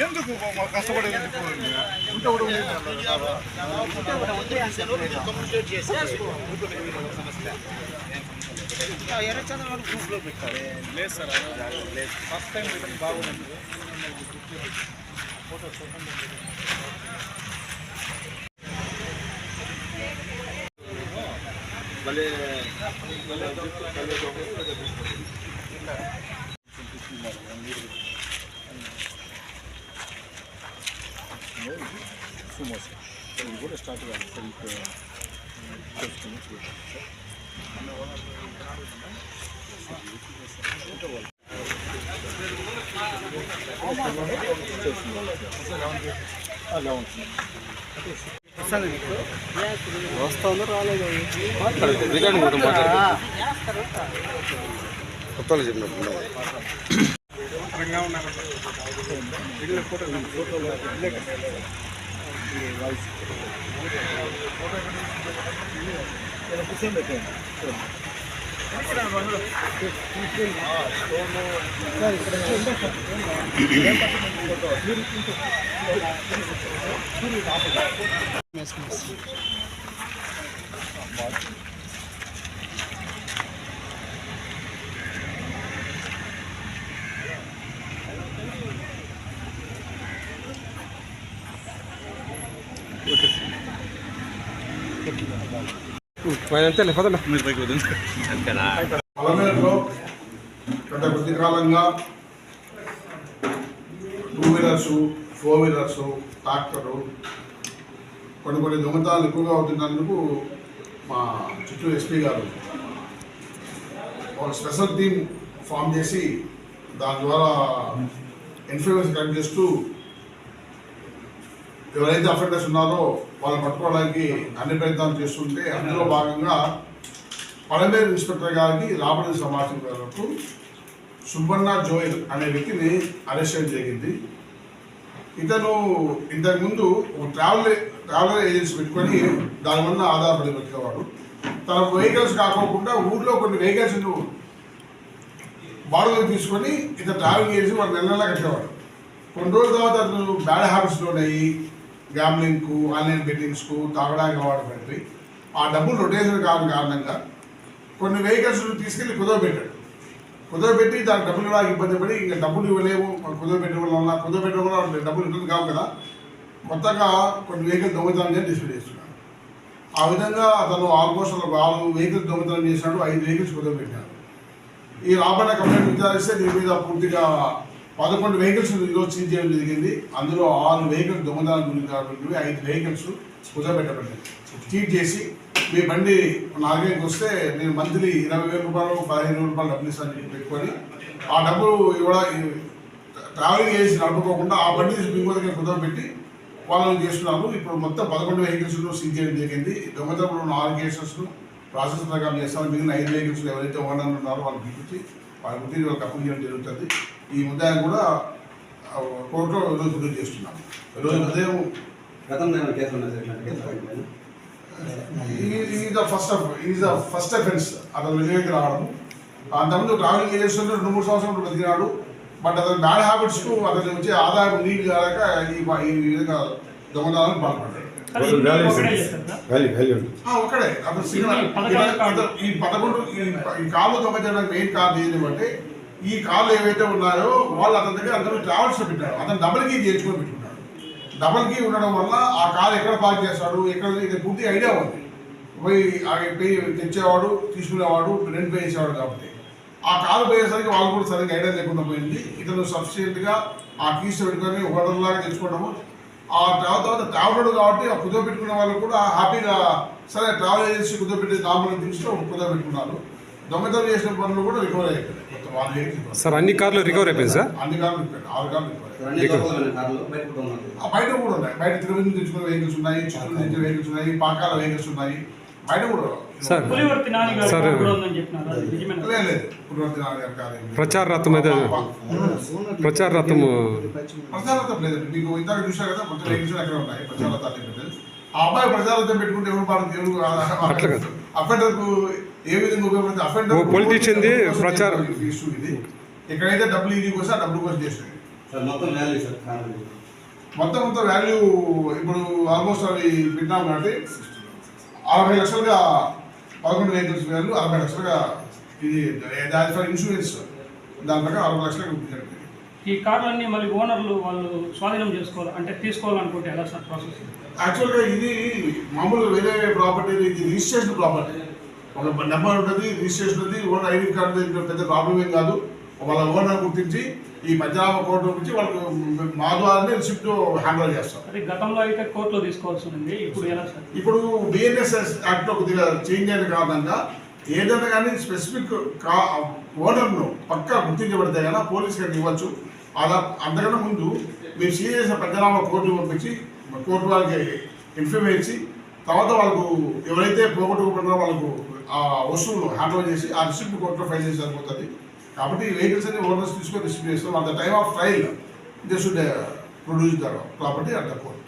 ఎందుకు మా- ఉంటే కూడా ఎర్రచంద్ర లేదు సార్ లేదు ఫస్ట్ టైం బాగుంది సార్ ఇది కూడా స్టార్ట్ కాదు సార్ ఇప్పుడు అలా ఉంటుంది వస్తుందో రాలేదు రికార్డింగ్ కూడా మాట్లాడు కొత్తలు చెప్పినప్పుడు పదలే మీరు పైకి వద్దు పలమేరులో గత కొద్ది కాలంగా two wheelers four wheelers tractor కొన్ని కొన్ని దొంగతనాలు ఎక్కువగా అవుతున్నందుకు మా చిత్తూరు ఎస్పీ గారు ఒక స్పెషల్ టీమ్ ఫామ్ చేసి దాని ద్వారా ఇన్ఫ్లుయెన్స్ కలెక్ట్ చేస్తూ ఎవరైతే అఫెండర్స్ ఉన్నారో వాళ్ళు పట్టుకోవడానికి అన్ని ప్రయత్నాలు చేస్తుంటే అందులో భాగంగా పడమేరు ఇన్స్పెక్టర్ గారికి రాబడి సమాచారం మేరకు సుబ్బన్న జోయల్ అనే వ్యక్తిని అరెస్ట్ చేయడం జరిగింది. ఇతను ఇంతకుముందు ఒక ట్రావెల్ ట్రావెలర్ ఏజెన్సీ పెట్టుకొని దాని వల్ల ఆధారపడి పెట్టేవాడు తన వెహికల్స్ కాకోకుండా ఊర్లో కొన్ని వెహికల్స్ బాడుగలు తీసుకొని ఇతను ట్రావెలింగ్ చేసి వాడు నెల నెలా కట్టేవాడు. కొన్ని రోజుల తర్వాత అతను బ్యాడ్ హ్యాబిట్స్లో గ్యాంబ్లింగ్కు ఆన్లైన్ బెట్టింగ్స్కు తాగడానికి వాడబట్టి ఆ డబ్బులు రొటేషన్ కావడం కారణంగా కొన్ని వెహికల్స్ తీసుకెళ్ళి కుదవబెట్టాడు. కుదవబెట్టి దానికి డబ్బులు ఇవ్వడానికి ఇబ్బంది పడి ఇంకా డబ్బులు ఇవ్వలేము కుదవబెట్టడం వల్ల కుదవబెట్టడం వల్ల డబ్బులు రిటర్న్ కావు కదా? మొత్తంగా కొన్ని వెహికల్ దొంగతనం చేసి డిస్ప్లే చేస్తున్నాడు. ఆ విధంగా అతను ఆల్మోస్ట్ ఒక ఆరు వెహికల్స్ దొంగతనం చేసినాడు ఐదు వెహికల్స్ కుదవబెట్టాడు. ఈ రాబడిన కంప్లైంట్ విచారిస్తే దీని మీద పూర్తిగా పదకొండు వెహికల్స్ ఈరోజు సీజ్ చేయడం జరిగింది. అందులో ఆరు వెహికల్స్ దొంగదానం గురి కాబట్టి ఐదు వెహికల్స్ కుదరబెట్టబడ్డాయి చీట్ చేసి మీ బండి నాలుగైదుకి వస్తే నేను మంత్లీ ఇరవై వేల రూపాయలు పదిహేను రూపాయలు డబ్బులు ఇస్తాను చెప్పి పెట్టుకొని ఆ డబ్బులు ఇవ్వడా ట్రావెలింగ్ చేసి నడుపుకోకుండా ఆ బండి ఇంకో దగ్గర కుదరబెట్టి వాళ్ళని చేస్తున్నారు. ఇప్పుడు మొత్తం పదకొండు వెహికల్స్ సీజ్ చేయడం జరిగింది. దొంగతనంలో ఉన్న ఆరు కేసెస్ ప్రాసెస్ ప్రకారం చేస్తాను మిగిలిన ఐదు వెహికల్స్ ఎవరైతే ఓనర్ ఉన్నారో వాళ్ళని పిలిపించి వాళ్ళ గురించి వాళ్ళకి అప్పు చేయడం జరుగుతుంది. ఈ ముద్దాయిని కూడా కోర్టులో ఈరోజు రుజువు చేస్తున్నాం ఈరోజు ఉదయం? Is the first is the first offence. అతను వెలుగుకి రావడం అంతకుముందు ట్రావెలింగ్ చేస్తుంటే రెండు మూడు సంవత్సరాలు బతికినాడు. బట్ అతని బ్యాడ్ హ్యాబిట్స్కు అతను వచ్చే ఆదాయం నీటి కాక ఈ విధంగా దొంగతనాలకు పాల్పడ్డాడు. ఒక్కడే అతను ఈ పదకొండు ఈ కాళ్ళు దొంగతనానికి మెయిన్ కారణం ఏంటంటే ఈ కాళ్ళు ఏవైతే ఉన్నాయో వాళ్ళు అతని దగ్గర అందరూ ట్రావెల్స్ పెట్టాడు అతను డబుల్ కీ చేర్చుకొని పెట్టుకున్నాడు. డబుల్ కీ ఉండడం వల్ల ఆ కారు ఎక్కడ పార్క్ చేస్తాడు ఎక్కడ ఇది పూర్తి ఐడియా ఉంది. పోయి తెచ్చేవాడు తీసుకునేవాడు రెంట్ పే చేసేవాడు కాబట్టి. ఆ కారు పోయేసరికి వాళ్ళు కూడా సరిగ్గా ఐడియా లేకుండా పోయింది. ఇతను సఫిషియెంట్గా ఆ కీస్ పెట్టుకొని హోటల్లాగా తెచ్చుకోవడము ఆ తర్వాత తర్వాత ట్రావెలర్ కాబట్టి ఆ కుదో పెట్టుకునే వాళ్ళు కూడా హ్యాపీగా సరే ట్రావెల్ ఏజెన్సీ కుదో పెట్టి నార్మల్ తీసుకుని కుదో పెట్టుకున్నారు. దొంగతనం చేసిన పనులు కూడా రికవర్ అయిపోయాయి సార్ అన్ని కార్లు రికవర్ అయిపోయింది సార్? అన్ని కార్లు ఆరు కార్లు బయట కూడా ఉన్నాయి. బయట తిరుపతి నుంచి తెచ్చుకునే వెహికల్స్ ఉన్నాయి చిత్తూరు నుంచి వెహికల్స్ ఉన్నాయి పాకాల వెహికల్స్ ఉన్నాయి. బయట కూడా సార్? లేదు లేదు. ప్రచార రథం అయితే ప్రచార మీకు ఇందాక చూశారు కదా మొత్తం ఉన్నాయి లేదు. ఆ అబ్బాయి పెట్టుకుంటే ఎవరు పాడు ఎవరు అట్లా కాదు. ఏ విధంగా ఉపయోగపడుతుంది అఫెండర్ ప్రచారం. ఇష్యూ ఇది ఎక్కడైతే డబ్బులు ఈజీ కోసం ఆ డబ్బులు కోసం చేసినాయి సార్ మొత్తం వాల్యూ సార్ కార్ మొత్తం మొత్తం వాల్యూ ఇప్పుడు ఆల్మోస్ట్ అవి విన్నాం కాబట్టి అరవై లక్షలుగా పదకొండు వెహికల్స్ వాల్యూ అరవై లక్షలుగా ఇది దాని ఫర్ ఇన్సూరెన్స్ దాని ప్రకారం అరవై లక్షలుగా గుర్తించండి ఈ కార్లన్నీ మళ్ళీ ఓనర్లు వాళ్ళు స్వాధీనం చేసుకోవాలి అంటే తీసుకోవాలనుకుంటే ఎలా సార్ ప్రాసెస్ యాక్చువల్గా ఇది మామూలుగా వేరే ప్రాపర్టీ ఇది రిజిస్ట్రేషన్ ప్రాపర్టీ ఒక నెంబర్ ఉంటుంది రిజిస్ట్రేషన్ ఉంది ఓనర్ ఐడి కార్డు పెద్ద ప్రాబ్లం ఏం కాదు. వాళ్ళ ఓనర్ గుర్తించి ఈ పంజాబ్ కోర్టు గురించి వాళ్ళకు మా ద్వారానే రిసిప్ట్ హ్యాండిల్ చేస్తాం. గతంలో అయితే కోర్టులో తీసుకోవాల్సి ఉంది ఇప్పుడు ఎలా సార్? ఇప్పుడు బిఎన్ఎస్ఎస్ యాక్ట్లో కొద్దిగా చేంజ్ అయిన కారణంగా ఏదైనా కానీ స్పెసిఫిక్ కా ఓనర్ను పక్కా గుర్తించబడితే కనుక పోలీస్ గారికి ఇవ్వచ్చు. అలా అంతకన్నా ముందు మీరు సీరియస్ పంచనామా కోర్టు పంపించి కోర్టు వాళ్ళకి ఇన్ఫర్మ్ ఇచ్చి తర్వాత వాళ్ళకు ఎవరైతే పోగొట్టుకుంటున్నారో వాళ్ళకు ఆ వస్తువులు హ్యాండ్ చేసి ఆ రిసిప్ట్ కోర్టులో ఫైల్ చేసి సరిపోతుంది. కాబట్టి వెహికల్స్ అన్ని ఓనర్స్ తీసుకొని రిసిప్ట్ చేస్తాం at the time of trial they should produce the property at the court